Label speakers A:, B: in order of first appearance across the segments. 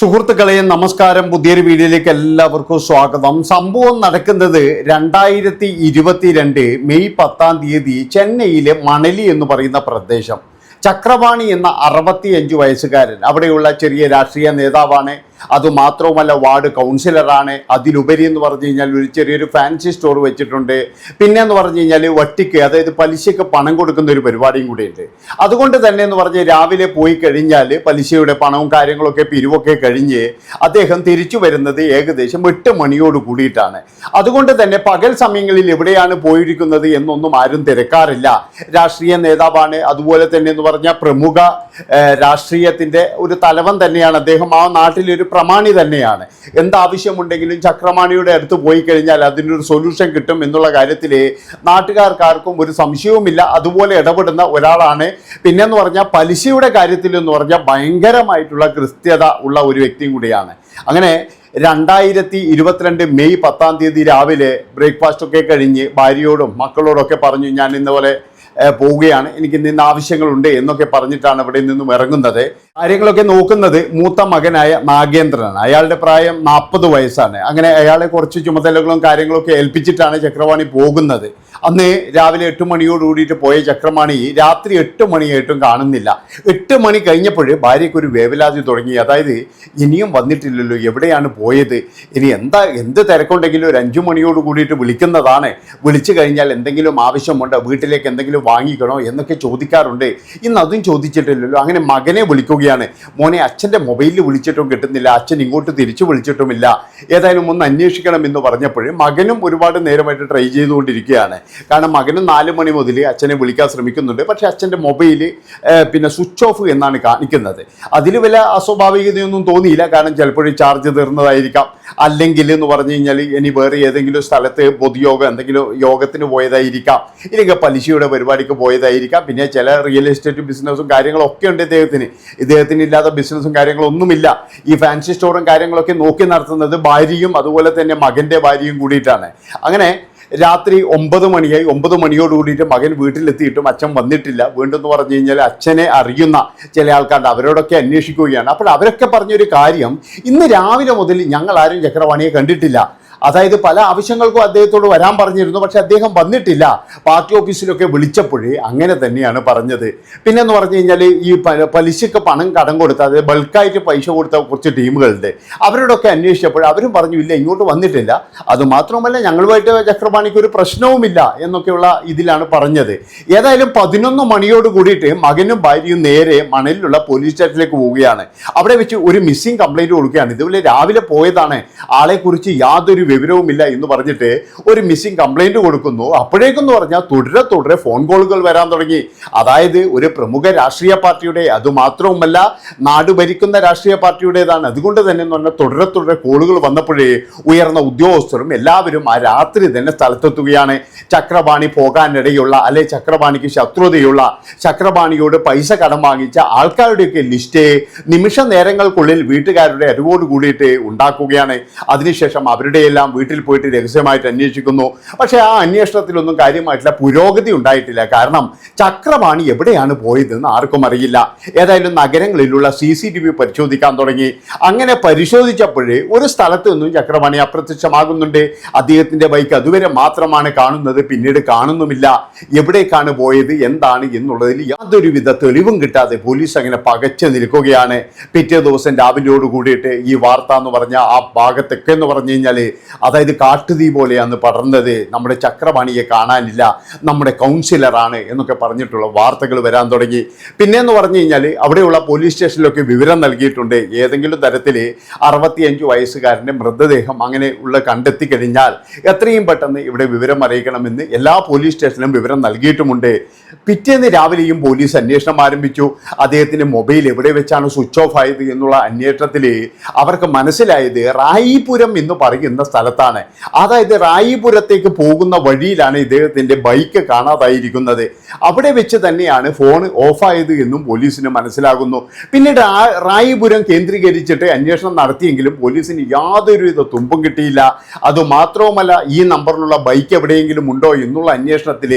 A: സുഹൃത്തുക്കളെ നമസ്കാരം. പുതിയൊരു വീഡിയോയിലേക്ക് എല്ലാവർക്കും സ്വാഗതം. സംഭവം നടക്കുന്നത് രണ്ടായിരത്തി ഇരുപത്തിരണ്ട് മെയ് പത്താം തീയതി ചെന്നൈയിലെ മണലി എന്ന് പറയുന്ന പ്രദേശം. ചക്രവാണി എന്ന അറുപത്തിയഞ്ച് വയസ്സുകാരൻ അവിടെയുള്ള ചെറിയ രാഷ്ട്രീയ നേതാവാണ്. അതുമാത്രവുമല്ല വാർഡ് കൗൺസിലറാണ്. അതിലുപരി എന്ന് പറഞ്ഞു കഴിഞ്ഞാൽ ഒരു ചെറിയൊരു ഫാൻസി സ്റ്റോർ വെച്ചിട്ടുണ്ട്. പിന്നെ എന്ന് പറഞ്ഞു കഴിഞ്ഞാൽ വട്ടിക്ക് അതായത് പലിശയ്ക്ക് പണം കൊടുക്കുന്ന ഒരു പരിപാടിയും കൂടിയുണ്ട്. അതുകൊണ്ട് തന്നെ എന്ന് പറഞ്ഞ് രാവിലെ പോയി കഴിഞ്ഞാൽ പലിശയുടെ പണവും കാര്യങ്ങളൊക്കെ പിരിവൊക്കെ കഴിഞ്ഞ് അദ്ദേഹം തിരിച്ചു വരുന്നത് ഏകദേശം എട്ട് മണിയോട് കൂടിയിട്ടാണ്. അതുകൊണ്ട് തന്നെ പകൽ സമയങ്ങളിൽ എവിടെയാണ് പോയിരിക്കുന്നത് എന്നൊന്നും ആരും തിരക്കാറില്ല. രാഷ്ട്രീയ നേതാവാണ്. അതുപോലെ തന്നെ എന്ന് പറഞ്ഞാൽ പ്രമുഖ രാഷ്ട്രീയത്തിന്റെ ഒരു തലവൻ തന്നെയാണ് അദ്ദേഹം. ആ നാട്ടിലൊരു പ്രമാണി തന്നെയാണ്. എന്താവശ്യമുണ്ടെങ്കിലും ചക്രമാണിയുടെ അടുത്ത് പോയി കഴിഞ്ഞാൽ അതിനൊരു സൊല്യൂഷൻ കിട്ടും എന്നുള്ള കാര്യത്തിൽ നാട്ടുകാർക്കാർക്കും ഒരു സംശയവുമില്ല. അതുപോലെ ഇടപെടുന്ന ഒരാളാണ്. പിന്നെന്ന് പറഞ്ഞാൽ പലിശയുടെ കാര്യത്തിൽ എന്ന് പറഞ്ഞാൽ ഭയങ്കരമായിട്ടുള്ള കൃത്യത ഉള്ള ഒരു വ്യക്തിയും കൂടിയാണ്. അങ്ങനെ രണ്ടായിരത്തി ഇരുപത്തിരണ്ട് മെയ് പത്താം തീയതി രാവിലെ ബ്രേക്ക്ഫാസ്റ്റ് ഒക്കെ കഴിഞ്ഞ് ഭാര്യയോടും മക്കളോടൊക്കെ പറഞ്ഞു ഞാൻ ഇന്നപോലെ പോവുകയാണ്. എനിക്ക് നിന്ന് ആവശ്യങ്ങളുണ്ട് എന്നൊക്കെ പറഞ്ഞിട്ടാണ് ഇവിടെ നിന്നും ഇറങ്ങുന്നത്. കാര്യങ്ങളൊക്കെ നോക്കുന്നത് മൂത്ത മകനായ നാഗേന്ദ്രനാണ്. അയാളുടെ പ്രായം നാൽപ്പത് വയസ്സാണ്. അങ്ങനെ അയാളെ കുറച്ച് ചുമതലകളും കാര്യങ്ങളൊക്കെ ഏൽപ്പിച്ചിട്ടാണ് ചക്രവാണി പോകുന്നത്. അന്ന് രാവിലെ എട്ട് മണിയോട് കൂടിയിട്ട് പോയ ചക്രമാണി രാത്രി എട്ട് മണിയായിട്ടും കാണുന്നില്ല. എട്ട് മണി കഴിഞ്ഞപ്പോൾ ഭാര്യയ്ക്കൊരു വേവലാതി തുടങ്ങി. അതായത് ഇനിയും വന്നിട്ടില്ലല്ലോ എവിടെയാണ് പോയത്? ഇനി എന്താ എന്ത് തിരക്കുണ്ടെങ്കിലും ഒരു അഞ്ചു മണിയോട് കൂടിയിട്ട് വിളിക്കുന്നതാണ്. വിളിച്ചു കഴിഞ്ഞാൽ എന്തെങ്കിലും ആവശ്യമുണ്ടോ? വീട്ടിലേക്ക് എന്തെങ്കിലും വാങ്ങിക്കണോ? എന്നൊക്കെ ചോദിക്കാറുണ്ട്. ഇന്ന് അതും ചോദിച്ചിട്ടില്ലല്ലോ. അങ്ങനെ മകനെ വിളിക്കുകയാണ്. മോനെ അച്ഛന്റെ മൊബൈലിൽ വിളിച്ചിട്ടും കിട്ടുന്നില്ല. അച്ഛൻ ഇങ്ങോട്ട് തിരിച്ചു വിളിച്ചിട്ടുമില്ല. ഏതായാലും ഒന്ന് അന്വേഷിക്കണം എന്ന് പറഞ്ഞപ്പോൾ മകനും ഒരുപാട് നേരമായിട്ട് ട്രൈ ചെയ്തുകൊണ്ടിരിക്കുകയാണ്. കാരണം മകനും നാല് മണി മുതൽ അച്ഛനെ വിളിക്കാൻ ശ്രമിക്കുന്നുണ്ട്. പക്ഷെ അച്ഛന്റെ മൊബൈൽ പിന്നെ സ്വിച്ച് ഓഫ് എന്നാണ് കാണിക്കുന്നത്. അതിൽ വല്ല അസ്വാഭാവികതയൊന്നും തോന്നിയില്ല. കാരണം ചിലപ്പോഴും ചാർജ് തീർന്നതായിരിക്കാം. അല്ലെങ്കിൽ എന്ന് പറഞ്ഞു കഴിഞ്ഞാൽ ഇനി വേറെ ഏതെങ്കിലും സ്ഥലത്ത് പൊതുയോഗം എന്തെങ്കിലും യോഗത്തിന് പോയതായിരിക്കാം. ഇല്ലെങ്കിൽ പലിശയുടെ പരിപാടിക്ക് പോയതായിരിക്കാം. പിന്നെ ചില റിയൽ എസ്റ്റേറ്റ് ബിസിനസ്സും കാര്യങ്ങളും ഒക്കെ ഉണ്ട് ഇദ്ദേഹത്തിന്. ഇദ്ദേഹത്തിന് ഇല്ലാത്ത ബിസിനസ്സും കാര്യങ്ങളൊന്നുമില്ല. ഈ ഫാൻസി സ്റ്റോറും കാര്യങ്ങളൊക്കെ നോക്കി നടത്തുന്നത് ഭാര്യയും അതുപോലെ തന്നെ മകന്റെ ഭാര്യയും കൂടിയിട്ടാണ്. അങ്ങനെ രാത്രി ഒമ്പത് മണിയായി. ഒമ്പത് മണിയോട് കൂടിയിട്ട് മകൻ വീട്ടിലെത്തിയിട്ടും അച്ഛൻ വന്നിട്ടില്ല. വീണ്ടും എന്ന് പറഞ്ഞു കഴിഞ്ഞാൽ അച്ഛനെ അറിയുന്ന ചില ആൾക്കാരുണ്ട്. അവരോടൊക്കെ അന്വേഷിക്കുകയാണ്. അപ്പോൾ അവരൊക്കെ പറഞ്ഞൊരു കാര്യം ഇന്ന് രാവിലെ മുതൽ ഞങ്ങൾ ആരും ചക്രവാണിയെ കണ്ടിട്ടില്ല. അതായത് പല ആവശ്യങ്ങൾക്കും അദ്ദേഹത്തോട് വരാൻ പറഞ്ഞിരുന്നു പക്ഷെ അദ്ദേഹം വന്നിട്ടില്ല. പാർട്ടി ഓഫീസിലൊക്കെ വിളിച്ചപ്പോഴേ അങ്ങനെ തന്നെയാണ് പറഞ്ഞത്. പിന്നെ എന്ന് പറഞ്ഞു കഴിഞ്ഞാൽ ഈ പലിശക്ക് പണം കടം കൊടുത്ത അതായത് ബൾക്കായിട്ട് പൈസ കൊടുത്ത കുറച്ച് ടീമുകളുണ്ട്. അവരോടൊക്കെ അന്വേഷിച്ചപ്പോൾ അവരും പറഞ്ഞു ഇല്ല ഇങ്ങോട്ട് വന്നിട്ടില്ല. അതുമാത്രമല്ല ഞങ്ങളുമായിട്ട് ചക്രപാണിക്ക് ഒരു പ്രശ്നവുമില്ല എന്നൊക്കെയുള്ള ഇതിലാണ് പറഞ്ഞത്. ഏതായാലും പതിനൊന്ന് മണിയോട് കൂടിയിട്ട് മകനും ഭാര്യയും നേരെ മണലിലുള്ള പോലീസ് സ്റ്റേഷനിലേക്ക് പോവുകയാണ്. അവിടെ വെച്ച് ഒരു മിസ്സിംഗ് കംപ്ലൈന്റ് കൊടുക്കുകയാണ്. ഇതുപോലെ രാവിലെ പോയതാണ്. ആളെക്കുറിച്ച് യാതൊരു വിവരവുമില്ല എന്ന് പറഞ്ഞിട്ട് ഒരു മിസ്സിംഗ് കംപ്ലൈന്റ് കൊടുക്കുന്നു. അപ്പോഴേക്കെന്ന് പറഞ്ഞാൽ തുടരെ തുടരെ ഫോൺ കോളുകൾ വരാൻ തുടങ്ങി. അതായത് ഒരു പ്രമുഖ രാഷ്ട്രീയ പാർട്ടിയുടെ അതുമാത്രവുമല്ല നാട് ഭരിക്കുന്ന രാഷ്ട്രീയ പാർട്ടിയുടേതാണ്. അതുകൊണ്ട് തന്നെ എന്ന് പറഞ്ഞാൽ തുടരെ തുടരെ കോളുകൾ വന്നപ്പോഴേ ഉയർന്ന ഉദ്യോഗസ്ഥരും എല്ലാവരും ആ രാത്രി തന്നെ സ്ഥലത്തെത്തുകയാണ്. ചക്രപാണി പോകാനിടയുള്ള അല്ലെ ചക്രപാണിക്ക് ശത്രുതയുള്ള ചക്രപാണിയോട് പൈസ കടം വാങ്ങിച്ച ആൾക്കാരുടെയൊക്കെ ലിസ്റ്റ് നിമിഷ നേരങ്ങൾക്കുള്ളിൽ വീട്ടുകാരുടെ അറിവോട് കൂടിയിട്ട് ഉണ്ടാക്കുകയാണ്. അതിനുശേഷം അവരുടെയെല്ലാം വീട്ടിൽ പോയിട്ട് രഹസ്യമായിട്ട് അന്വേഷിക്കുന്നു. പക്ഷേ ആ അന്വേഷണത്തിലൊന്നും കാര്യമായിട്ടുള്ള പുരോഗതി ഉണ്ടായിട്ടില്ല. കാരണം ചക്രവാണി എവിടെയാണ് പോയതെന്ന് ആർക്കും അറിയില്ല. ഏതായാലും നഗരങ്ങളിലുള്ള സി സി ടി വി പരിശോധിക്കാൻ തുടങ്ങി. അങ്ങനെ പരിശോധിച്ചപ്പോഴേ ഒരു സ്ഥലത്ത് നിന്നും ചക്രവാണി അപ്രത്യക്ഷമാകുന്നുണ്ട്. അദ്ദേഹത്തിന്റെ ബൈക്ക് അതുവരെ മാത്രമാണ് കാണുന്നത്. പിന്നീട് കാണുന്നുമില്ല. എവിടേക്കാണ് പോയത് എന്താണ് എന്നുള്ളതിൽ യാതൊരുവിധ തെളിവും കിട്ടാതെ പോലീസ് അങ്ങനെ പകച്ചു നിൽക്കുകയാണ്. പിറ്റേ ദിവസം രാവിലെയോട് കൂടിയിട്ട് ഈ വാർത്ത എന്ന് പറഞ്ഞ ആ ഭാഗത്തൊക്കെ എന്ന് പറഞ്ഞു കഴിഞ്ഞാൽ അതായത് കാട്ടുതീ പോലെയാണ് പടർന്നത് നമ്മുടെ ചക്രപാണിയെ കാണാനില്ല നമ്മുടെ കൗൺസിലറാണ് എന്നൊക്കെ പറഞ്ഞിട്ടുള്ള വാർത്തകൾ വരാൻ തുടങ്ങി. പിന്നെ എന്ന് പറഞ്ഞു കഴിഞ്ഞാൽ അവിടെയുള്ള പോലീസ് സ്റ്റേഷനിലൊക്കെ വിവരം നൽകിയിട്ടുണ്ട്. ഏതെങ്കിലും തരത്തിൽ അറുപത്തിയഞ്ച് വയസ്സുകാരന്റെ മൃതദേഹം അങ്ങനെ ഉള്ള കണ്ടെത്തി കഴിഞ്ഞാൽ എത്രയും പെട്ടെന്ന് ഇവിടെ വിവരം അറിയിക്കണമെന്ന് എല്ലാ പോലീസ് സ്റ്റേഷനിലും വിവരം നൽകിയിട്ടുമുണ്ട്. പിറ്റേന്ന് രാവിലെയും പോലീസ് അന്വേഷണം ആരംഭിച്ചു. അദ്ദേഹത്തിന്റെ മൊബൈൽ എവിടെ വെച്ചാണ് സ്വിച്ച് ഓഫ് ആയത് എന്നുള്ള അന്വേഷണത്തിൽ അവർക്ക് മനസ്സിലായത് റായിപുരം എന്ന് പറയുന്ന സ്ഥലം സ്ഥലത്താണ്. അതായത് റായിപുരത്തേക്ക് പോകുന്ന വഴിയിലാണ് ഇദ്ദേഹത്തിന്റെ ബൈക്ക് കാണാതായിരിക്കുന്നത്. അവിടെ വെച്ച് തന്നെയാണ് ഫോൺ ഓഫായത് എന്നും പോലീസിന് മനസ്സിലാകുന്നു. പിന്നീട് ആ റായിപുരം കേന്ദ്രീകരിച്ചിട്ട് അന്വേഷണം നടത്തിയെങ്കിലും പോലീസിന് യാതൊരുവിധ തുമ്പും കിട്ടിയില്ല. അതുമാത്രവുമല്ല ഈ നമ്പറിലുള്ള ബൈക്ക് എവിടെയെങ്കിലും ഉണ്ടോ എന്നുള്ള അന്വേഷണത്തിൽ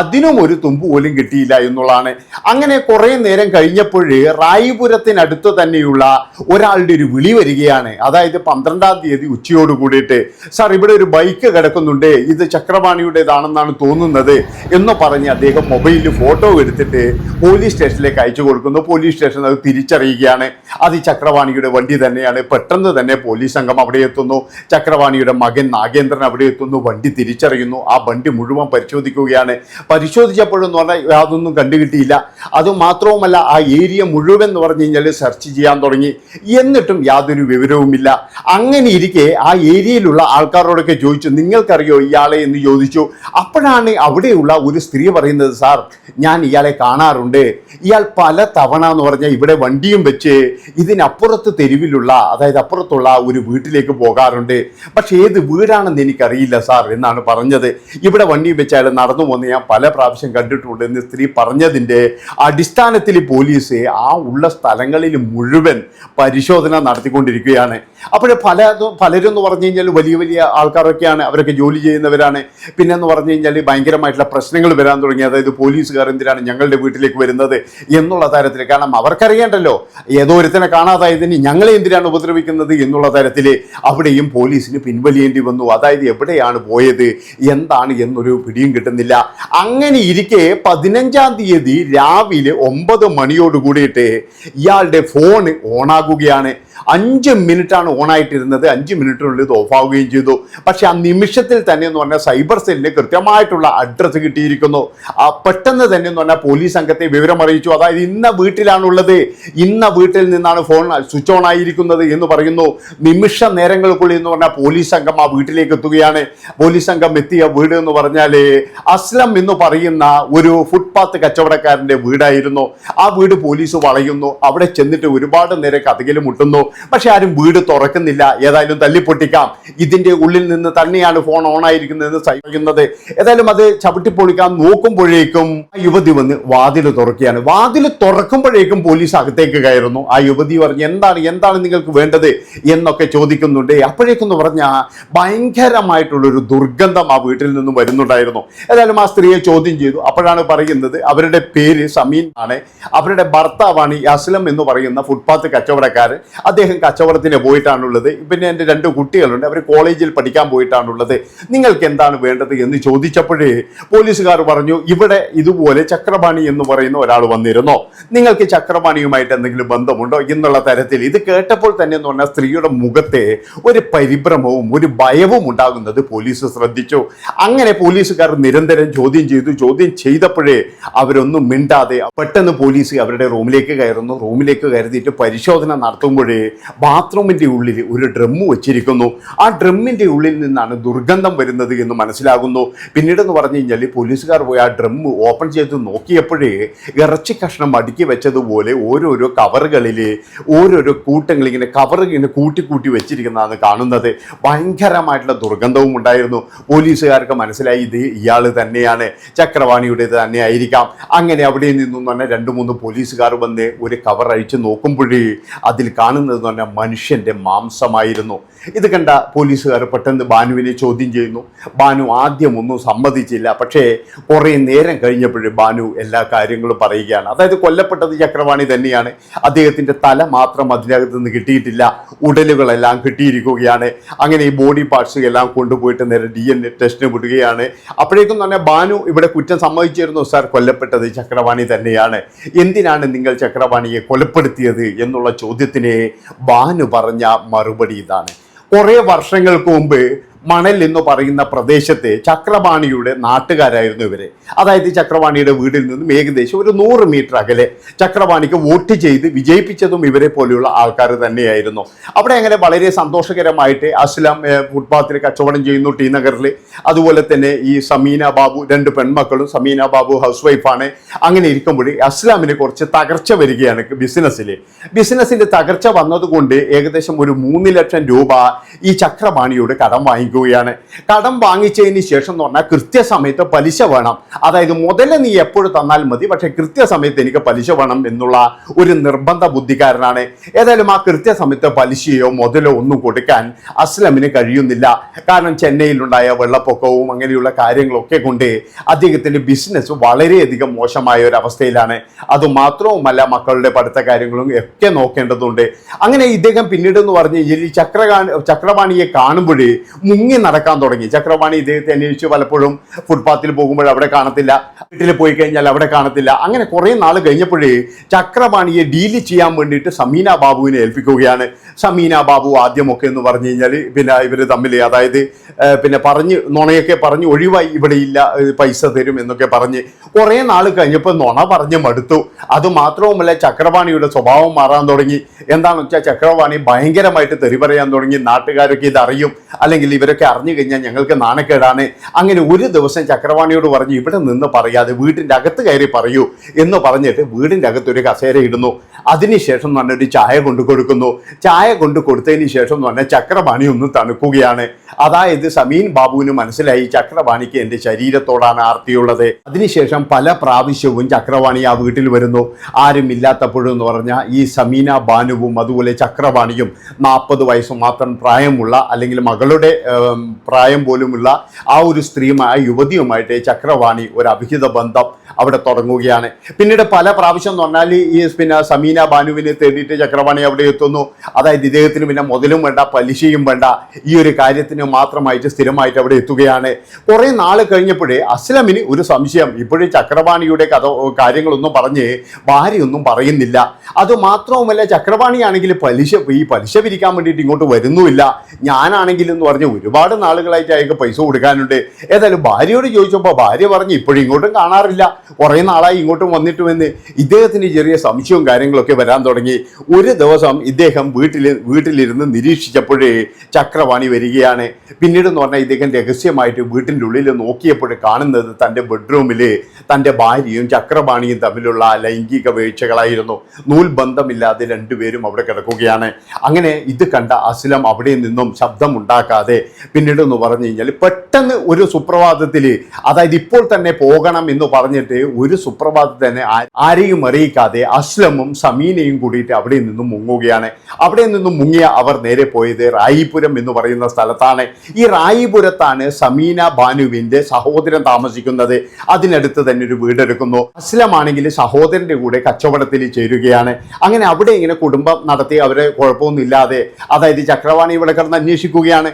A: അതിനും ഒരു തുമ്പ് പോലും കിട്ടിയില്ല എന്നുള്ളതാണ്. അങ്ങനെ കുറേ നേരം കഴിഞ്ഞപ്പോൾ റായിപുരത്തിനടുത്ത് തന്നെയുള്ള ഒരാളുടെ ഒരു വിളി വരികയാണ്. അതായത് പന്ത്രണ്ടാം തീയതി ഉച്ചയോട് കൂടിയിട്ട് സാർ ഇവിടെ ഒരു ബൈക്ക് കിടക്കുന്നുണ്ട്. ഇത് ചക്രപാണിയുടേതാണെന്നാണ് തോന്നുന്നത് എന്ന് പറഞ്ഞ് അദ്ദേഹം മൊബൈലിൽ ഫോട്ടോ എടുത്തിട്ട് പോലീസ് സ്റ്റേഷനിലേക്ക് അയച്ചു കൊടുക്കുന്നു. പോലീസ് സ്റ്റേഷൻ അത് തിരിച്ചറിയുകയാണ്. അത് ചക്രവാണിയുടെ വണ്ടി തന്നെയാണ്. പെട്ടെന്ന് തന്നെ പോലീസ് സംഘം അവിടെ എത്തുന്നു. ചക്രവാണിയുടെ മകൻ നാഗേന്ദ്രൻ അവിടെ എത്തുന്നു. വണ്ടി തിരിച്ചറിയുന്നു. ആ വണ്ടി മുഴുവൻ പരിശോധിക്കുകയാണ്. പരിശോധിച്ചപ്പോഴെന്ന് പറഞ്ഞാൽ അതൊന്നും കണ്ടുകിട്ടിയില്ല. അത് മാത്രവുമല്ല ആ ഏരിയ മുഴുവൻ എന്ന് പറഞ്ഞു കഴിഞ്ഞാൽ സെർച്ച് ചെയ്യാൻ തുടങ്ങി. എന്നിട്ടും യാതൊരു വിവരവുമില്ല. അങ്ങനെ ഇരിക്കെ ആ ഏരിയയിലുള്ള ആൾക്കാരോടൊക്കെ ചോദിച്ചു നിങ്ങൾക്കറിയോ ഇയാളെ? എന്ന് ചോദിച്ചു. അപ്പോഴാണ് അവിടെയുള്ള ഒരു സ്ത്രീ പറയുന്നത് സാർ ഞാൻ ഇയാളെ കാണാറുണ്ട്. ഇയാൾ പല തവണ എന്ന് പറഞ്ഞാൽ ഇവിടെ വണ്ടിയും വെച്ച് ഇതിനപ്പുറത്ത് തെരുവിലുള്ള അതായത് അപ്പുറത്തുള്ള ഒരു വീട്ടിലേക്ക് പോകാറുണ്ട്. പക്ഷേ ഏത് വീടാണെന്ന് എനിക്കറിയില്ല സാർ എന്നാണ് പറഞ്ഞത്. ഇവിടെ വണ്ടിയും വെച്ച് അയാൾ നടന്നു പോകുന്ന ഞാൻ പല പ്രാവശ്യം കണ്ടിട്ടുണ്ട് എന്ന് സ്ത്രീ പറഞ്ഞതിന്റെ അടിസ്ഥാനത്തിൽ പോലീസ് ആ ഉള്ള സ്ഥലങ്ങളിൽ മുഴുവൻ പരിശോധന നടത്തിക്കൊണ്ടിരിക്കുകയാണ്. അപ്പോൾ പല പലരും എന്ന് പറഞ്ഞു കഴിഞ്ഞാൽ വലിയ വലിയ ആൾക്കാരൊക്കെയാണ് അവരൊക്കെ ജോലി ചെയ്യുന്നവരാണ്. പിന്നെ എന്ന് പറഞ്ഞു കഴിഞ്ഞാൽ ഭയങ്കരമായിട്ടുള്ള പ്രശ്നങ്ങൾ വരാൻ തുടങ്ങി. അതായത് പോലീസുകാർ എന്തിനാണ് ഞങ്ങളുടെ വീട്ടിലേക്ക് വരുന്നത് എന്നുള്ള തരത്തിൽ. കാരണം അവർക്കറിയണ്ടല്ലോ ഏതോ ഒരുത്തനെ കാണാതായതിന് ഞങ്ങളെ എന്തിനാണ് ഉപദ്രവിക്കുന്നത് എന്നുള്ള തരത്തിൽ അവിടെയും പോലീസിന് പിൻവലിയേണ്ടി വന്നു. അതായത് എവിടെയാണ് പോയത് എന്താണ് എന്നൊരു പിടിയും കിട്ടുന്നില്ല. അങ്ങനെ ഇരിക്കെ പതിനഞ്ചാം തീയതി രാവിലെ ഒമ്പത് മണിയോട് കൂടിയിട്ട് ഇയാളുടെ ഫോൺ ഓണാകുകയാണ്. അഞ്ച് മിനിറ്റ് ആണ് ഓൺ ആയിട്ടിരുന്നത് അഞ്ച് മിനിറ്റിനുള്ളിൽ ഇത് ഓഫ് ആവുകയും ചെയ്തു. പക്ഷെ ആ നിമിഷത്തിൽ തന്നെ എന്ന് പറഞ്ഞാൽ സൈബർ സെല്ലിന് കൃത്യമായിട്ടുള്ള അഡ്രസ്സ് കിട്ടിയിരിക്കുന്നു. ആ പെട്ടെന്ന് തന്നെ എന്ന് പറഞ്ഞാൽ പോലീസ് സംഘത്തെ വിവരം അറിയിച്ചു. അതായത് ഇന്ന വീട്ടിലാണുള്ളത് ഇന്ന വീട്ടിൽ നിന്നാണ് ഫോൺ സ്വിച്ച് ഓൺ ആയിരിക്കുന്നത് എന്ന് പറയുന്നു. നിമിഷ നേരങ്ങൾക്കുള്ളിൽ എന്ന് പറഞ്ഞാൽ പോലീസ് സംഘം ആ വീട്ടിലേക്ക് എത്തുകയാണ്. പോലീസ് സംഘം എത്തിയ വീട് എന്ന് പറഞ്ഞാൽ അസ്ലം എന്ന് പറയുന്ന ഒരു ഫുട്പാത്ത് കച്ചവടക്കാരന്റെ വീടായിരുന്നു. ആ വീട് പോലീസ് വളയുന്നു. അവിടെ ചെന്നിട്ട് ഒരുപാട് നേരം കഥകിൽ മുട്ടുന്നു. പക്ഷെ ആരും വീട് തുറക്കുന്നില്ല. ഏതായാലും തല്ലിപ്പൊട്ടിക്കാം. ഇതിന്റെ ഉള്ളിൽ നിന്ന് തന്നെയാണ് ഫോൺ ഓൺ ആയിരിക്കുന്നതെന്ന് സഹിക്കുന്നത്. ഏതായാലും അത് ചവിട്ടിപ്പൊളിക്കാൻ നോക്കുമ്പോഴേക്കും ആ യുവതി വന്ന് വാതിൽ തുറക്കുകയാണ്. വാതിൽ തുറക്കുമ്പോഴേക്കും പോലീസ് അകത്തേക്ക് കയറുന്നു. ആ യുവതി പറഞ്ഞു എന്താണ്? എന്താണ് നിങ്ങൾക്ക് വേണ്ടത്? എന്നൊക്കെ ചോദിക്കുന്നുണ്ട്. അപ്പോഴേക്കെന്ന് പറഞ്ഞാൽ ഭയങ്കരമായിട്ടുള്ളൊരു ദുർഗന്ധം ആ വീട്ടിൽ നിന്നും വരുന്നുണ്ടായിരുന്നു. ഏതായാലും ആ സ്ത്രീയെ ചോദ്യം ചെയ്തു. അപ്പോഴാണ് പറയുന്നത് അവരുടെ പേര് സമീൻ ആണ്. അവരുടെ ഭർത്താവാണ് ഈ അസ്ലം എന്ന് പറയുന്ന ഫുട്പാത്ത് കച്ചവടക്കാരൻ. അദ്ദേഹം കച്ചവടത്തിന് പോയിട്ടാണുള്ളത്. പിന്നെ എന്റെ രണ്ട് കുട്ടികളുണ്ട്. അവർ കോളേജിൽ പഠിക്കാൻ പോയിട്ടാണുള്ളത്. നിങ്ങൾക്ക് എന്താണ് വേണ്ടത് എന്ന് ചോദിച്ചപ്പോഴേ പോലീസുകാർ പറഞ്ഞു ഇവിടെ ഇതുപോലെ ചക്രപാണി എന്ന് പറയുന്ന ഒരാൾ വന്നിരുന്നോ? നിങ്ങൾക്ക് ചക്രപാണിയുമായിട്ട് എന്തെങ്കിലും ബന്ധമുണ്ടോ? എന്നുള്ള തരത്തിൽ ഇത് കേട്ടപ്പോൾ തന്നെ എന്ന് പറഞ്ഞാൽ സ്ത്രീയുടെ മുഖത്തെ ഒരു പരിഭ്രമവും ഒരു ഭയവും ഉണ്ടാകുന്നത് പോലീസ് ശ്രദ്ധിച്ചു. അങ്ങനെ പോലീസുകാർ നിരന്തരം ചോദ്യം ചെയ്തു. ചോദ്യം ചെയ്തപ്പോഴേ അവരൊന്നും മിണ്ടാതെ പെട്ടെന്ന് പോലീസ് അവരുടെ റൂമിലേക്ക് കയറുന്നു. റൂമിലേക്ക് കരുതിയിട്ട് പരിശോധന നടത്തുമ്പോഴേ ബാത്റൂമിന്റെ ഉള്ളിൽ ഒരു ഡ്രമ്മ് വെച്ചിരിക്കുന്നു. ആ ഡ്രമ്മിന്റെ ഉള്ളിൽ നിന്നാണ് ദുർഗന്ധം വരുന്നത് എന്ന് മനസ്സിലാകുന്നു. പിന്നീടെന്ന് പറഞ്ഞു കഴിഞ്ഞാൽ പോലീസുകാർ പോയി ആ ഡ്രമ്മ് ഓപ്പൺ ചെയ്ത് നോക്കിയപ്പോഴേ ഇറച്ചി കഷ്ണം അടുക്കി വെച്ചതുപോലെ ഓരോരോ കവറുകളിൽ ഓരോരോ കൂട്ടങ്ങൾ ഇങ്ങനെ കവർ ഇങ്ങനെ കൂട്ടി കൂട്ടി വെച്ചിരിക്കുന്നതാണ് കാണുന്നത്. ഭയങ്കരമായിട്ടുള്ള ദുർഗന്ധവും ഉണ്ടായിരുന്നു. പോലീസുകാർക്ക് മനസ്സിലായി ഇത് ഇയാൾ തന്നെയാണ്. ചക്രവാണിയുടേത് തന്നെ ആയിരിക്കാം അങ്ങനെ അവിടെ നിന്നും തന്നെ രണ്ട് മൂന്ന് പോലീസുകാർ വന്ന് ഒരു കവർ അഴിച്ച് നോക്കുമ്പോഴേ അതിൽ കാണുന്നത് എന്ന് പറഞ്ഞാൽ മനുഷ്യന്റെ മാംസമായിരുന്നു. ഇത് കണ്ട പോലീസുകാർ പെട്ടെന്ന് ബാനുവിനെ ചോദ്യം ചെയ്യുന്നു. ബാനു ആദ്യം ഒന്നും സമ്മതിച്ചില്ല. പക്ഷേ കുറേ നേരം കഴിഞ്ഞപ്പോഴും ബാനു എല്ലാ കാര്യങ്ങളും പറയുകയാണ്. അതായത് കൊല്ലപ്പെട്ടത് ചക്രവാണി തന്നെയാണ്. അദ്ദേഹത്തിന്റെ തല മാത്രം അതിനകത്ത് നിന്ന് കിട്ടിയിട്ടില്ല. ഉടലുകളെല്ലാം കിട്ടിയിരിക്കുകയാണ്. അങ്ങനെ ഈ ബോഡി പാർട്സ് എല്ലാം കൊണ്ടുപോയിട്ട് നേരെ ഡി എൻ എ ടെസ്റ്റിന് വിടുകയാണ്. അപ്പോഴേക്കും തന്നെ ബാനു ഇവിടെ കുറ്റം സമ്മതിച്ചിരുന്നു. സാർ കൊല്ലപ്പെട്ടത് ചക്രവാണി തന്നെയാണ്. എന്തിനാണ് നിങ്ങൾ ചക്രവാണിയെ കൊലപ്പെടുത്തിയത്? എന്നുള്ള ചോദ്യത്തിന് ബാനു പറഞ്ഞ മറുപടി ഇതാണ്. കുറേ വർഷങ്ങൾക്ക് മുമ്പ് മണൽ എന്ന് പറയുന്ന പ്രദേശത്തെ ചക്രപാണിയുടെ നാട്ടുകാരായിരുന്നു ഇവരെ. അതായത് ചക്രപാണിയുടെ വീടിൽ നിന്നും ഏകദേശം ഒരു നൂറ് മീറ്റർ അകലെ ചക്രപാണിക്ക് വോട്ട് ചെയ്ത് വിജയിപ്പിച്ചതും ഇവരെ പോലെയുള്ള ആൾക്കാർ തന്നെയായിരുന്നു. അവിടെ അങ്ങനെ വളരെ സന്തോഷകരമായിട്ട് അസ്ലാം ഫുട്ബാത്തിൽ കച്ചവടം ചെയ്യുന്നു ടി നഗറിൽ. അതുപോലെ തന്നെ ഈ സമീന ബാബു രണ്ട് പെൺമക്കളും സമീന ബാബു ഹൗസ് വൈഫാണ് അങ്ങനെ ഇരിക്കുമ്പോൾ അസ്ലാമിന് കുറച്ച് തകർച്ച വരികയാണ് ബിസിനസ്സിൽ ബിസിനസ്സിന്റെ തകർച്ച വന്നതുകൊണ്ട് ഏകദേശം ഒരു മൂന്ന് ലക്ഷം രൂപ ഈ ചക്രപാണിയോട് കടം വാങ്ങിക്കുകയാണ്. കടം വാങ്ങിച്ചതിന് ശേഷം എന്ന് പറഞ്ഞാൽ കൃത്യസമയത്ത് പലിശ വേണം. അതായത് മുതലെ നീ എപ്പോഴും തന്നാൽ മതി പക്ഷേ കൃത്യസമയത്ത് എനിക്ക് പലിശ വേണം എന്നുള്ള ഒരു നിർബന്ധ ബുദ്ധിക്കാരനാണ്. ഏതായാലും ആ കൃത്യസമയത്ത് പലിശയോ മുതലോ ഒന്നും കൊടുക്കാൻ അസ്ലമിന് കഴിയുന്നില്ല. കാരണം ചെന്നൈയിലുണ്ടായ വെള്ളപ്പൊക്കവും അങ്ങനെയുള്ള കാര്യങ്ങളൊക്കെ കൊണ്ട് അദ്ദേഹത്തിന്റെ ബിസിനസ് വളരെയധികം മോശമായ ഒരു അവസ്ഥയിലാണ്. അതുമാത്രവുമല്ല മക്കളുടെ പഠിത്ത കാര്യങ്ങളും ഒക്കെ നോക്കേണ്ടതുണ്ട്. അങ്ങനെ ഇദ്ദേഹം പിന്നീട് എന്ന് പറഞ്ഞു കഴിഞ്ഞാൽ ഈ ചക്രകാ ചക്രപാണിയെ കാണുമ്പോഴേ മുങ്ങി നടക്കാൻ തുടങ്ങി. ചക്രവാണി ഇദ്ദേഹത്തെ അന്വേഷിച്ച്. പലപ്പോഴും ഫുട്പാത്തിൽ പോകുമ്പോൾ അവിടെ കാണത്തില്ല. വീട്ടിൽ പോയി കഴിഞ്ഞാൽ അവിടെ കാണത്തില്ല. അങ്ങനെ കുറേ നാൾ കഴിഞ്ഞപ്പോഴേ ചക്രവാണിയെ ഡീൽ ചെയ്യാൻ വേണ്ടിയിട്ട് സമീന ബാബുവിനെ ഏൽപ്പിക്കുകയാണ്. സമീന ബാബു ആദ്യമൊക്കെ എന്ന് പറഞ്ഞു കഴിഞ്ഞാൽ പിന്നെ ഇവർ തമ്മിൽ അതായത് പിന്നെ പറഞ്ഞ് നുണയൊക്കെ പറഞ്ഞ് ഒഴിവായി ഇവിടെ ഇല്ല പൈസ തരും എന്നൊക്കെ പറഞ്ഞ് കുറേ നാൾ കഴിഞ്ഞപ്പോൾ നുണ പറഞ്ഞ് മടുത്തു. അത് മാത്രവുമല്ല ചക്രവാണിയുടെ സ്വഭാവം മാറാൻ തുടങ്ങി. എന്താണെന്ന് വെച്ചാൽ ചക്രവാണി ഭയങ്കരമായിട്ട് തെറി പറയാൻ തുടങ്ങി. നാട്ടുകാരൊക്കെ ഇതറിയും. അല്ലെങ്കിൽ അല്ലെങ്കിൽ ഇവരൊക്കെ അറിഞ്ഞു കഴിഞ്ഞാൽ ഞങ്ങൾക്ക് നാണക്കേടാണ്. അങ്ങനെ ഒരു ദിവസം ചക്രവാണിയോട് പറഞ്ഞു ഇവിടെ നിന്ന് പറയാതെ വീട്ടിന്റെ അകത്ത് കയറി പറയൂ എന്ന് പറഞ്ഞിട്ട് വീടിന്റെ അകത്ത് ഒരു കസേര ഇടുന്നു. അതിനുശേഷം എന്ന് പറഞ്ഞാൽ ഒരു ചായ കൊണ്ടു കൊടുക്കുന്നു. ചായ കൊണ്ടു കൊടുത്തതിന് ശേഷം എന്ന് പറഞ്ഞാൽ ചക്രപാണി ഒന്ന് തണുക്കുകയാണ്. അതായത് സമീൻ ബാബുവിന് മനസ്സിലായി ചക്രപാണിക്ക് എന്റെ ശരീരത്തോടാണ് ആർത്തിയുള്ളത്. അതിനുശേഷം പല പ്രാവശ്യവും ചക്രവാണി ആ വീട്ടിൽ വരുന്നു. ആരും ഇല്ലാത്തപ്പോഴെന്ന് പറഞ്ഞാൽ ഈ സമീന ബാനുവും അതുപോലെ ചക്രവാണിയും നാൽപ്പത് വയസ്സ് മാത്രം പ്രായമുള്ള അല്ലെങ്കിൽ മകളുടെ പ്രായം പോലുമുള്ള ആ ഒരു സ്ത്രീയുമായ യുവതിയുമായിട്ട് ചക്രവാണി ഒരു അഭിഹിത ബന്ധം അവിടെ തുടങ്ങുകയാണ്. പിന്നീട് പല പ്രാവശ്യം എന്ന് പറഞ്ഞാൽ ഈ പിന്നെ സമീന ബാനുവിനെ തേടിയിട്ട് ചക്രവാണി അവിടെ എത്തുന്നു. അതായത് ഇദ്ദേഹത്തിന് പിന്നെ മുതലും വേണ്ട പലിശയും വേണ്ട ഈ ഒരു കാര്യത്തിന് മാത്രമായിട്ട് സ്ഥിരമായിട്ട് അവിടെ എത്തുകയാണ്. കുറേ നാൾ കഴിഞ്ഞപ്പോഴേ അസ്ലമിന് ഒരു സംശയം. ഇപ്പോഴും ചക്രവാണിയുടെ കഥ കാര്യങ്ങളൊന്നും പറഞ്ഞ് ഭാര്യയൊന്നും പറയുന്നില്ല. അത് മാത്രവുമല്ല ചക്രവാണിയാണെങ്കിൽ പലിശ ഈ പലിശ പിരിക്കാൻ വേണ്ടിയിട്ട് ഇങ്ങോട്ട് വരുന്നുമില്ല. ഞാനാണെങ്കിൽ എന്ന് പറഞ്ഞ് ഒരുപാട് നാളുകളായിട്ട് അയാൾക്ക് പൈസ കൊടുക്കാനുണ്ട്. ഏതായാലും ഭാര്യയോട് ചോദിച്ചപ്പോൾ ഭാര്യ പറഞ്ഞ് ഇപ്പോഴും ഇങ്ങോട്ടും കാണാറില്ല. കുറേ നാളായി ഇങ്ങോട്ടും വന്നിട്ടുമെന്ന്. ഇദ്ദേഹത്തിന് ചെറിയ സംശയവും കാര്യങ്ങളൊക്കെ വരാൻ തുടങ്ങി. ഒരു ദിവസം ഇദ്ദേഹം വീട്ടിൽ വീട്ടിലിരുന്ന് നിരീക്ഷിച്ചപ്പോഴേ ചക്രവാണി വരികയാണ്. പിന്നീട് എന്ന് പറഞ്ഞാൽ ഇദ്ദേഹം രഹസ്യമായിട്ട് വീട്ടിന്റെ ഉള്ളിൽ നോക്കിയപ്പോൾ കാണുന്നത് തന്റെ ബെഡ്റൂമിൽ തന്റെ ഭാര്യയും ചക്രവാണിയും തമ്മിലുള്ള ലൈംഗിക വീഴ്ചകളായിരുന്നു. നൂൽ ബന്ധമില്ലാതെ രണ്ടുപേരും അവിടെ കിടക്കുകയാണ്. അങ്ങനെ ഇത് കണ്ട അസ്ലം അവിടെ നിന്നും ശബ്ദമുണ്ടാക്കാതെ പിന്നീട് എന്ന് പറഞ്ഞു കഴിഞ്ഞാൽ പെട്ടെന്ന് ഒരു സുപ്രഭാതത്തിൽ അതായത് ഇപ്പോൾ തന്നെ പോകണം എന്ന് പറഞ്ഞിട്ട് ഒരു സുപ്രഭാതത്തിൽ തന്നെ ആരെയും അറിയിക്കാതെ അസ്ലമും സമീനയും കൂടിയിട്ട് അവിടെ നിന്നും മുങ്ങുകയാണ്. അവിടെ നിന്നും മുങ്ങിയ അവർ നേരെ പോയത് റായിപുരം എന്ന് പറയുന്ന സ്ഥലത്താണ്. ഈ റായിപുരത്താണ് സമീന ബാനുവിന്റെ സഹോദരൻ താമസിക്കുന്നത്. അതിനടുത്ത് തന്നെ ഒരു വീടെടുക്കുന്നു. അസ്ലമാണെങ്കിൽ സഹോദരന്റെ കൂടെ കച്ചവടത്തിൽ ചേരുകയാണ്. അങ്ങനെ അവിടെ ഇങ്ങനെ കുടുംബം നടത്തി അവരെ കുഴപ്പമൊന്നുമില്ലാതെ അതായത് ചക്രവാണി ഇവിടെ കിടന്ന് അന്വേഷിക്കുകയാണ്.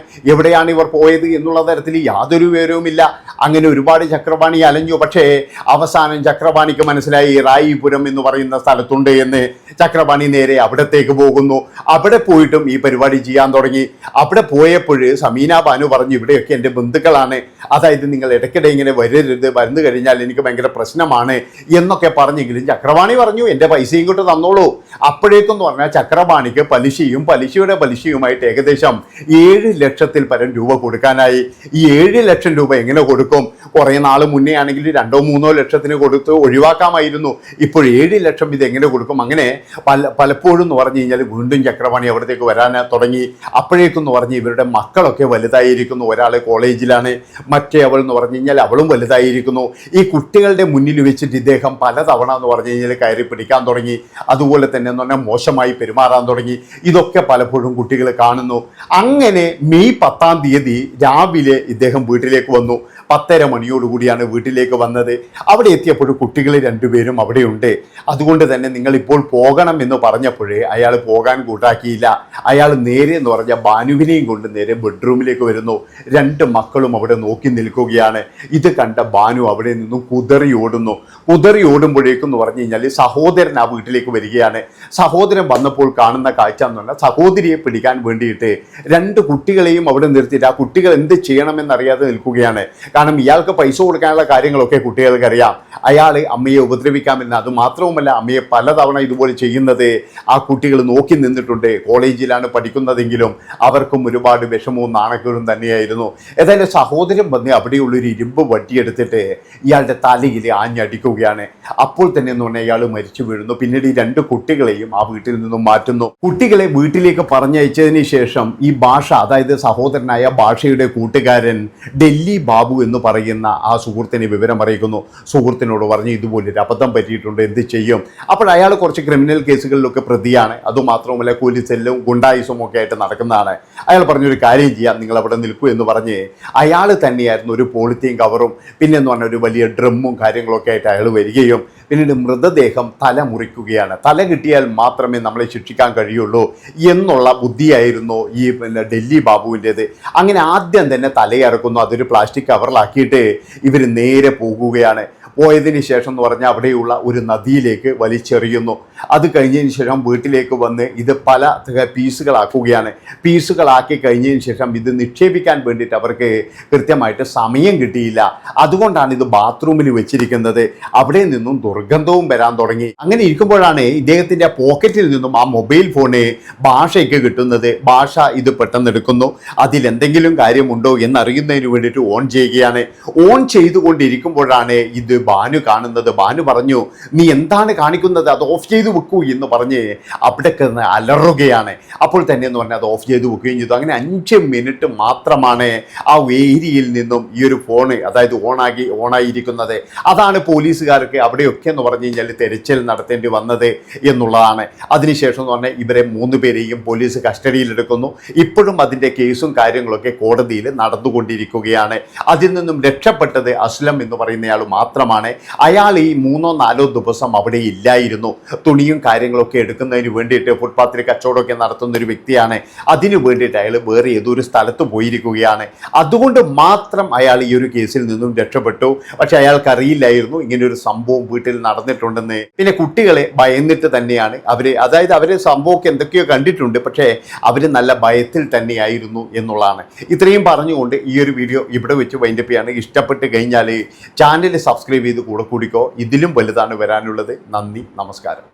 A: എവിടെയാണ് ഇവർ പോയത് എന്നുള്ള തരത്തിൽ യാതൊരു വിവരവുമില്ല. അങ്ങനെ ഒരുപാട് ചക്രപാണി അലഞ്ഞു. പക്ഷേ അവസാനം ചക്രപാണിക്ക് മനസ്സിലായി റായിപുരം എന്ന് പറയുന്ന സ്ഥലത്തുണ്ട് എന്ന് ചക്രപാണി നേരെ അവിടത്തേക്ക് പോകുന്നു. അവിടെ പോയിട്ടും ഈ പരിപാടി ചെയ്യാൻ തുടങ്ങി. അവിടെ പോയപ്പോൾ സമീന ബാനു പറഞ്ഞു ഇവിടെയൊക്കെ എന്റെ ബന്ധുക്കളാണ്. അതായത് നിങ്ങൾ ഇടയ്ക്കിടെ ഇങ്ങനെ വരരുത്. വരുന്നു കഴിഞ്ഞാൽ എനിക്ക് ഭയങ്കര പ്രശ്നമാണ് എന്നൊക്കെ പറഞ്ഞെങ്കിലും ചക്രപാണി പറഞ്ഞു എന്റെ പൈസയും കൊണ്ട് തന്നോളൂ. അപ്പോഴേക്കെന്ന് പറഞ്ഞാൽ ചക്രപാണിക്ക് പലിശയും പലിശയുടെ പലിശയുമായിട്ട് ഏകദേശം ഏഴ് ലക്ഷത്തിൽ പരം രൂപ കൊടുക്കാനായി ഈ ഏഴ് ലക്ഷം രൂപ എങ്ങനെ കൊടുക്കും? കുറേ നാൾ മുന്നേ ആണെങ്കിൽ രണ്ടോ മൂന്നോ ലക്ഷത്തിന് കൊടുത്ത് ഒഴിവാക്കാമായിരുന്നു. ഇപ്പോൾ ഏഴ് ലക്ഷം ഇത് എങ്ങനെ കൊടുക്കും? അങ്ങനെ പല പലപ്പോഴും എന്ന് പറഞ്ഞു കഴിഞ്ഞാൽ വീണ്ടും ചക്രപാണി അവിടത്തേക്ക് വരാൻ തുടങ്ങി. അപ്പോഴേക്കെന്ന് പറഞ്ഞ് ഇവരുടെ മക്കളൊക്കെ വലുതായിരിക്കുന്നു. ഒരാൾ കോളേജിലാണ് മറ്റേ അവൾ എന്ന് പറഞ്ഞു കഴിഞ്ഞാൽ അവളും വലുതായിരിക്കുന്നു. ഈ കുട്ടികളുടെ മുന്നിൽ വെച്ചിട്ട് ഇദ്ദേഹം പലതവണ എന്ന് പറഞ്ഞു കഴിഞ്ഞാൽ കയറി പിടിക്കാൻ തുടങ്ങി. അതുപോലെ തന്നെ എന്ന് പറഞ്ഞാൽ മോശമായി പെരുമാറാൻ തുടങ്ങി. ഇതൊക്കെ പലപ്പോഴും കുട്ടികൾ കാണുന്നു. അങ്ങനെ മെയ് പത്താം തീയതി രാവിലെ ഇദ്ദേഹം വീട്ടിലേക്ക് വന്നു. പത്തര മണിയോടുകൂടിയാണ് വീട്ടിലേക്ക് വന്നത്. അവിടെ എത്തിയപ്പോൾ കുട്ടികൾ രണ്ടുപേരും അവിടെയുണ്ട്. അതുകൊണ്ട് തന്നെ നിങ്ങൾ ഇപ്പോൾ പോകണം എന്ന് പറഞ്ഞപ്പോഴേ അയാൾ പോകാൻ കൂട്ടാക്കിയില്ല. അയാൾ നേരെ എന്ന് പറഞ്ഞ ബാനുവിനെയും കൊണ്ട് നേരെ ബെഡ്റൂമിലേക്ക് വരുന്നു. രണ്ട് മക്കളും അവിടെ നോക്കി നിൽക്കുകയാണ്. ഇത് കണ്ട ബാനു അവിടെ നിന്നും കുതറി ഓടുന്നു. കുതറി ഓടുമ്പോഴേക്കും എന്ന് പറഞ്ഞു കഴിഞ്ഞാൽ സഹോദരൻ ആ വീട്ടിലേക്ക് വരികയാണ്. സഹോദരൻ വന്നപ്പോൾ കാണുന്ന കാഴ്ച എന്ന് പറഞ്ഞാൽ സഹോദരിയെ പിടിക്കാൻ വേണ്ടിയിട്ട് രണ്ട് കുട്ടികളെയും അവിടെ നിർത്തിയിട്ട് ആ കുട്ടികൾ എന്ത് ചെയ്യണമെന്നറിയാതെ നിൽക്കുകയാണ്. കാരണം ഇയാൾക്ക് പൈസ കൊടുക്കാനുള്ള കാര്യങ്ങളൊക്കെ കുട്ടികൾക്ക് അറിയാം അയാൾ അമ്മയെ ഉപദ്രവിക്കാമെന്ന് അത് മാത്രവുമല്ല അമ്മയെ പലതവണ ഇതുപോലെ ചെയ്യുന്നത് ആ കുട്ടികൾ നോക്കി നിന്നിട്ടുണ്ട്. കോളേജിലാണ് പഠിക്കുന്നതെങ്കിലും അവർക്കും ഒരുപാട് വിഷമവും നാണക്കേടും തന്നെയായിരുന്നു. ഏതായാലും സഹോദരൻ വന്ന് അവിടെയുള്ളൊരു ഇരുമ്പ് വട്ടിയെടുത്തിട്ട് ഇയാളുടെ തലയിൽ ആഞ്ഞടിക്കുകയാണ്. അപ്പോൾ തന്നെ എന്ന് പറഞ്ഞാൽ ഇയാൾ മരിച്ചു വീഴുന്നു. പിന്നീട് ഈ രണ്ട് കുട്ടികളെയും ആ വീട്ടിൽ നിന്നും മാറ്റുന്നു. കുട്ടികളെ വീട്ടിലേക്ക് പറഞ്ഞയച്ചതിന് ശേഷം ഈ ഭാഷ അതായത് സഹോദരനായ ഭാഷയുടെ കൂട്ടുകാരൻ ഡൽഹി ബാബു എന്ന് പറയുന്ന ആ സുഹൃത്തിനെ വിവരം അറിയിക്കുന്നു. സുഹൃത്തിനോട് പറഞ്ഞു ഇതുപോലൊരു അബദ്ധം പറ്റിയിട്ടുണ്ട് എന്ത് ചെയ്യും? അപ്പോൾ അയാൾ കുറച്ച് ക്രിമിനൽ കേസുകളിലൊക്കെ പ്രതിയാണ്. അതുമാത്രവുമല്ല കൂലിസെല്ലും ഗുണ്ടായുസും ഒക്കെ ആയിട്ട് നടക്കുന്നതാണ്. അയാൾ പറഞ്ഞൊരു കാര്യം ചെയ്യാം നിങ്ങൾ അവിടെ നിൽക്കൂ എന്ന് പറഞ്ഞ് അയാൾ തന്നെയായിരുന്നു ഒരു പോളിത്തീൻ കവറും പിന്നെ എന്ന് പറഞ്ഞ ഒരു വലിയ ഡ്രമ്മും കാര്യങ്ങളൊക്കെ ആയിട്ട് അയാൾ വരികയും പിന്നീട് മൃതദേഹം തല മുറിക്കുകയാണ്. തല കിട്ടിയാൽ മാത്രമേ നമ്മളെ ശിക്ഷിക്കാൻ കഴിയുള്ളൂ എന്നുള്ള ബുദ്ധിയായിരുന്നു ഈ പിന്നെ ഡൽഹി ബാബുവിന്റേത്. അങ്ങനെ ആദ്യം തന്നെ തലയിറക്കുന്നു അതൊരു പ്ലാസ്റ്റിക് കവറിലാക്കിയിട്ട് ഇവർ നേരെ പോകുകയാണ്. പോയതിന് ശേഷം എന്ന് പറഞ്ഞാൽ അവിടെയുള്ള ഒരു നദിയിലേക്ക് വലിച്ചെറിയുന്നു. അത് കഴിഞ്ഞതിന് ശേഷം വീട്ടിലേക്ക് വന്ന് ഇത് പല പീസുകളാക്കുകയാണ്. പീസുകളാക്കി കഴിഞ്ഞതിന് ശേഷം ഇത് നിക്ഷേപിക്കാൻ വേണ്ടിയിട്ട് അവർക്ക് കൃത്യമായിട്ട് സമയം കിട്ടിയില്ല. അതുകൊണ്ടാണ് ഇത് ബാത്റൂമിൽ വെച്ചിരിക്കുന്നത്. അവിടെ നിന്നും ദുർഗന്ധവും വരാൻ തുടങ്ങി. അങ്ങനെ ഇരിക്കുമ്പോഴാണ് ഇദ്ദേഹത്തിന്റെ പോക്കറ്റിൽ നിന്നും ആ മൊബൈൽ ഫോണ് ഭാഷയ്ക്ക് കിട്ടുന്നത്. ഭാഷ ഇത് പെട്ടെന്ന് എടുക്കുന്നു. അതിൽ എന്തെങ്കിലും കാര്യമുണ്ടോ എന്നറിയുന്നതിന് വേണ്ടിയിട്ട് ഓൺ ചെയ്യുകയാണ്. ഓൺ ചെയ്തുകൊണ്ടിരിക്കുമ്പോഴാണ് ഇത് ബാനു കാണുന്നത്. ബാനു പറഞ്ഞു നീ എന്താണ് കാണിക്കുന്നത്? അത് ഓഫ് ചെയ്തു വെക്കൂ എന്ന് പറഞ്ഞ് അവിടെ കിടന്ന് അലറുകയാണ്. അപ്പോൾ തന്നെ എന്ന് പറഞ്ഞാൽ അത് ഓഫ് ചെയ്ത് വെക്കുകയും ചെയ്തു. അങ്ങനെ അഞ്ച് മിനിറ്റ് മാത്രമാണ് ആ ഏരിയയിൽ നിന്നും ഈ ഒരു ഫോണ് അതായത് ഓണാക്കി ഓണായിരിക്കുന്നത്. അതാണ് പോലീസുകാർക്ക് അവിടെയൊക്കെ എന്ന് പറഞ്ഞു കഴിഞ്ഞാൽ തെരച്ചിൽ നടത്തേണ്ടി വന്നത് എന്നുള്ളതാണ്. അതിനുശേഷം എന്ന് പറഞ്ഞാൽ ഇവരെ മൂന്ന് പേരെയും പോലീസ് കസ്റ്റഡിയിലെടുക്കുന്നു. ഇപ്പോഴും അതിന്റെ കേസും കാര്യങ്ങളൊക്കെ കോടതിയിൽ നടന്നുകൊണ്ടിരിക്കുകയാണ്. അതിൽ നിന്നും രക്ഷപ്പെട്ടത് അസ്ലം എന്ന് പറയുന്നയാൾ മാത്രമാണ്. അയാൾ ഈ മൂന്നോ നാലോ ദിവസം അവിടെ ഇല്ലായിരുന്നു. തുണിയും കാര്യങ്ങളൊക്കെ എടുക്കുന്നതിന് വേണ്ടിയിട്ട് ഫുട്പാത്തിൽ കച്ചവടമൊക്കെ നടത്തുന്ന ഒരു വ്യക്തിയാണ്. അതിനു വേണ്ടിയിട്ട് അയാൾ വേറെ ഒരു സ്ഥലത്ത് പോയിരിക്കുകയാണ്. അതുകൊണ്ട് മാത്രം അയാൾ ഈ ഒരു കേസിൽ നിന്നും രക്ഷപ്പെട്ടു. പക്ഷെ അയാൾക്ക് അറിയില്ലായിരുന്നു ഇങ്ങനെ ഒരു സംഭവം വീട്ടിൽ നടന്നിട്ടുണ്ടെന്ന്. പിന്നെ കുട്ടികളെ ഭയന്നിട്ട് തന്നെയാണ് അവർ. അതായത് അവർ സംഭവമൊക്കെ എന്തൊക്കെയോ കണ്ടിട്ടുണ്ട്. പക്ഷേ അവർ നല്ല ഭയത്തിൽ തന്നെയായിരുന്നു എന്നുള്ളതാണ്. ഇത്രയും പറഞ്ഞുകൊണ്ട് ഈ ഒരു വീഡിയോ ഇവിടെ വെച്ച് വൈൻഡപ്പ് ചെയ്യാണ്. ഇഷ്ടപ്പെട്ട് കഴിഞ്ഞാൽ ചാനൽ ചെയ്ത് കൂടെ കൂടിക്കോ. ഇതിലും വലുതാണ് വരാനുള്ളത്. നന്ദി നമസ്കാരം.